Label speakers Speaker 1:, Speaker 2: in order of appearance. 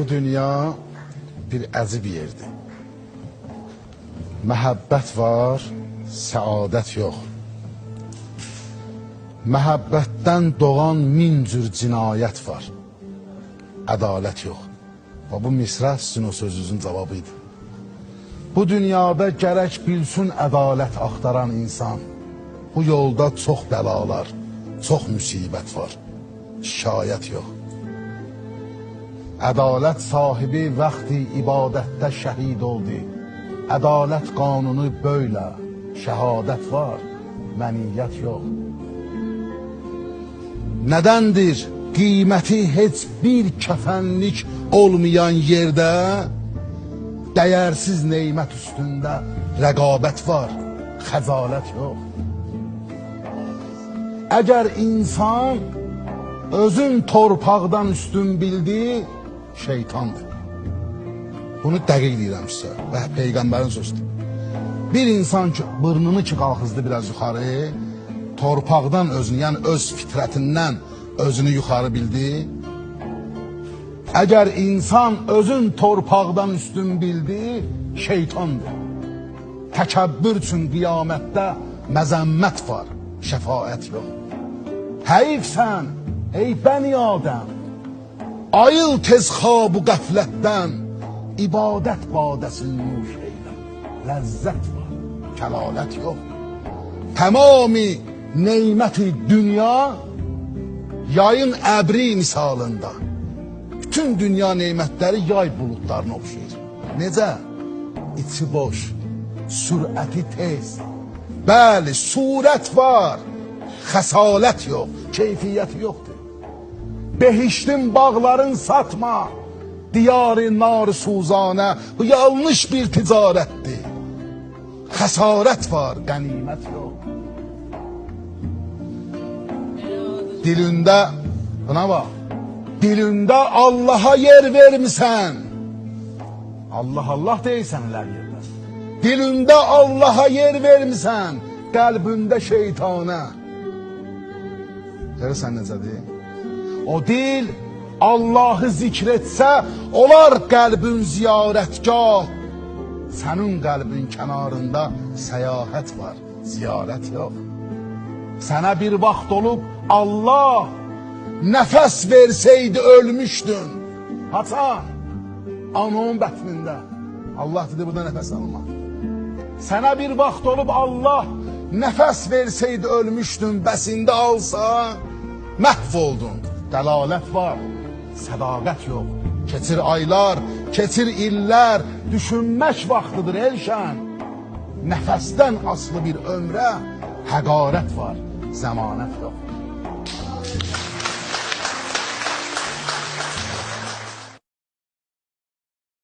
Speaker 1: Bu dünya bir əzib yerdir. Məhəbbət var, səadət yox. Məhəbbətdən doğan min cür cinayət var. Ədalət yox. Və bu misra sizin o sözünüzün cavabı idi. Bu dünyada gərək bilsin ədalət axtaran insan. Bu yolda çox bəlalar, çox müsibət var. Şayət yox. Ədalət sahibi vaxtı ibadətdə şəhid oldu. Ədalət qanunu böylə, şəhadət var, məniyyət yox. Nədəndir qiyməti heç bir kəfənlik olmayan yerdə dəyərsiz neymət üstündə rəqabət var, xəcalət yox. Əgər insan özün torpaqdan üstün bildi, şeytandır. Bunu dəqiq deyirəm sizə və Peyğəmbərin sözüdür. Bir insan ki, burnunu ki qalxızdı biraz yuxarı, torpaqdan özünü, yəni öz fitrətindən özünü yuxarı bildi. Əgər insan özün torpaqdan üstün bildi, şeytandır. Təkəbbür üçün qiyamətdə məzəmmət var, şəfaət yox. Heyfsən, ey bəni Adəm, ayıl tez xabu qəflətdən, ibadət badəsini nuş eylə. Ləzzət var, kəlalət yox. Tamami neyməti dünya yayın əbri misalında. Bütün dünya neymətləri yay buludlarına oxşayır. Necə? İçi boş, sürəti tez. Bəli, surət var, xəsalət yox, keyfiyyət yoxdur. Behiştin bağların satma, diyarı nar suzanə, bu yanlış bir ticarətdir. Xəsarət var, qənimət yox. Dilində, buna bax, dilində Allaha yer vermisən. Allah Allah deyirsən lər yerlər. Dilində Allaha yer vermisən, qəlbində şeytana. Görürsən necədir? O dil Allahı zikr etsə, olar qəlbin ziyarətgah. Sənin qəlbin kənarında səyahət var, ziyarət yox. Sənə bir vaxt olub Allah nəfəs versəydi ölmüşdün. Haçan? Ananın bətnində. Allah dedi burada nəfəs alma. Sənə bir vaxt olub Allah nəfəs versəydi ölmüşdün, bəsində alsa məhv oldun. Dəlalət var, sədaqət yox. Keçir aylar, keçir illər, düşünmək vaxtıdır Elşən. Nəfəsdən aslı bir ömrə həqarət var, zəmanət yox.